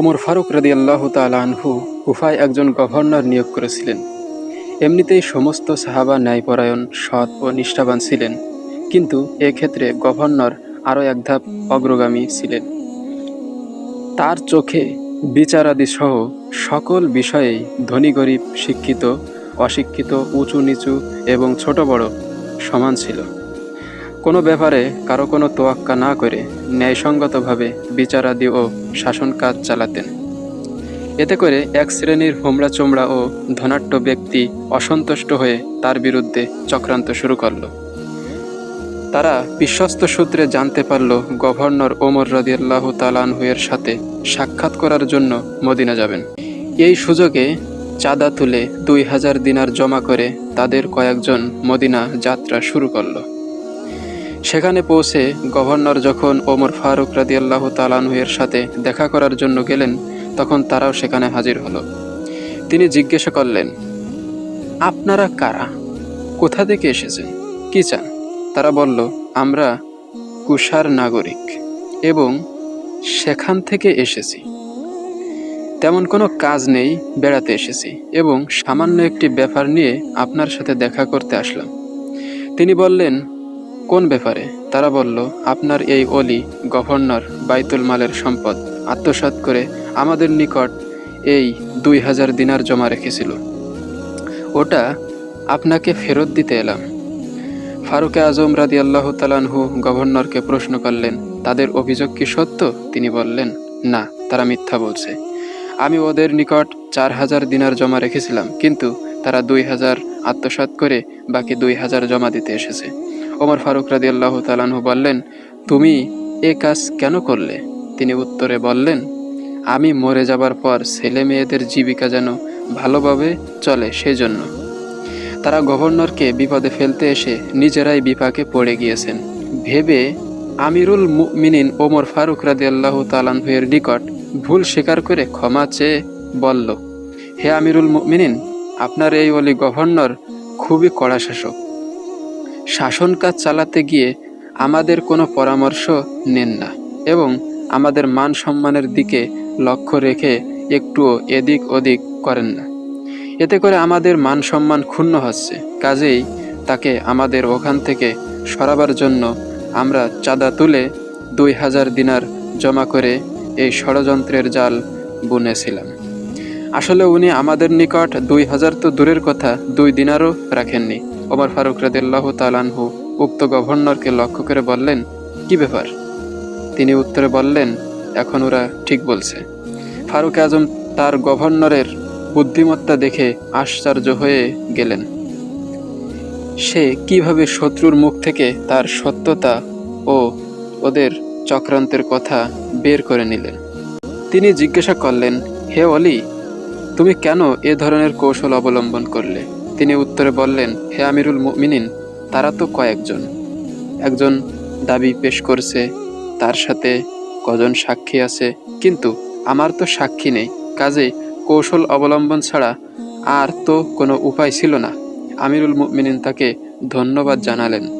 ওমর ফারুক রাদি আল্লাহ আনহু কুফায় একজন গভর্নর নিয়োগ করেছিলেন। এমনিতেই সমস্ত সাহাবা ন্যায়পরায়ণ, সৎ ও নিষ্ঠাবান ছিলেন। কিন্তু এক্ষেত্রে গভর্নর আরও এক ধাপ অগ্রগামী ছিলেন। তার চোখে বিচারাদি সহ সকল বিষয়েই ধনী গরিব, শিক্ষিত, অশিক্ষিত উঁচু নিচু এবং ছোট বড় সমান ছিল। কোনো ব্যাপারে কারও কোনো তোয়াক্কা না করে ন্যায়সঙ্গতভাবে বিচারাদি ও শাসন কাজ চালাতেন। এতে করে এক শ্রেণির হোমড়া চোমড়া ও ধনাঢ্য ব্যক্তি অসন্তুষ্ট হয়ে তার বিরুদ্ধে চক্রান্ত শুরু করল। তারা বিশ্বস্ত সূত্রে জানতে পারল, গভর্নর ওমর রদিয়াল্লাহ তালানহুয়ের সাথে সাক্ষাৎ করার জন্য মদিনা যাবেন। এই সুযোগে চাঁদা তুলে দুই হাজার দিনার জমা করে তাদের কয়েকজন মদিনা যাত্রা শুরু করল। সেখানে পৌঁছে গভর্নর যখন ওমর ফারুক রাদিয়াল্লাহ তালানহুয়ের সাথে দেখা করার জন্য গেলেন, তখন তারাও সেখানে হাজির হলো। তিনি জিজ্ঞাসা করলেন, আপনারা কারা? কোথা থেকে এসেছেন? কী চান? তারা বলল, আমরা কুষার নাগরিক এবং সেখান থেকে এসেছি। তেমন কোনো কাজ নেই, বেড়াতে এসেছি এবং সামান্য একটি ব্যাপার নিয়ে আপনার সাথে দেখা করতে আসলাম। তিনি বললেন কোন ব্যাপারে? তারা বলল, আপনার এই অলি, গভর্নর বাইতুল মালের সম্পদ, আত্মসাৎ করে আমাদের নিকট এই দুই হাজার দিনার জমা রেখেছিল। ওটা আপনাকে ফেরত দিতে এলাম। ফারুকে আজম রাদি আল্লাহ তালানহু গভর্নরকে প্রশ্ন করলেন, তাদের অভিযোগ কি সত্য? তিনি বললেন, না, তারা মিথ্যা বলছে। আমি ওদের নিকট চার হাজার দিনার জমা রেখেছিলাম, কিন্তু তারা দুই হাজার আত্মসাৎ করে বাকি দুই হাজার জমা দিতে এসেছে। ওমর ফারুক রাদি আল্লাহ তালানহু বললেন, তুমি এ কাজ কেন করলে? তিনি উত্তরে বললেন, আমি মরে যাবার পর ছেলে মেয়েদের জীবিকা যেন ভালোভাবে চলে সেই জন্য তারা গভর্নরকে বিপদে ফেলতে এসে নিজেরাই বিপাকে পড়ে গিয়েছেন। ভেবে আমিরুল মুমিনিন ওমর ফারুক রাদি আল্লাহ তালানহুয়ের নিকট ভুল স্বীকার করে ক্ষমা চেয়ে বলল, হে আমিরুল মুমিনিন, আপনার এই অলি গভর্নর খুবই কড়া শাসক। শাসন কাজ চালাতে গিয়ে আমাদের কোনো পরামর্শ নেন না এবং আমাদের মান সম্মানের দিকে লক্ষ্য রেখে একটুও এদিক ওদিক করেন না। এতে করে আমাদের মান সম্মান ক্ষুণ্ণ হচ্ছে। কাজেই তাকে আমাদের ওখান থেকে সরাবার জন্য আমরা চাঁদা তুলে দুই হাজার দিনার জমা করে এই ষড়যন্ত্রের জাল বুনেছিলাম। আসলে উনি আমাদের নিকট দুই হাজার তো দূরের কথা, দুই দিনারও রাখেননি। ওমর ফারুক রাদিল্লাহ তালানহু উক্ত গভর্নরকে লক্ষ্য করে বললেন, কি ব্যাপার? তিনি উত্তরে বললেন, এখন ওরা ঠিক বলছে। ফারুক আজম তার গভর্নরের বুদ্ধিমত্তা দেখে আশ্চর্য হয়ে গেলেন। সে কীভাবে শত্রুর মুখ থেকে তার সত্যতা ও ওদের চক্রান্তের কথা বের করে নিলেন? তিনি জিজ্ঞাসা করলেন, হে অলি তুমি কেন এ ধরনের কৌশল অবলম্বন করলে? তিনি উত্তরে বললেন, হে আমিরুল মিনিন তারা তো কয়েকজন। একজন দাবি পেশ করছে, তার সাথে কজন সাক্ষী আছে। কিন্তু আমার তো সাক্ষী নেই। কাজে কৌশল অবলম্বন ছাড়া আর তো কোনো উপায় ছিল না। আমিরুল মিনিন তাকে ধন্যবাদ জানালেন।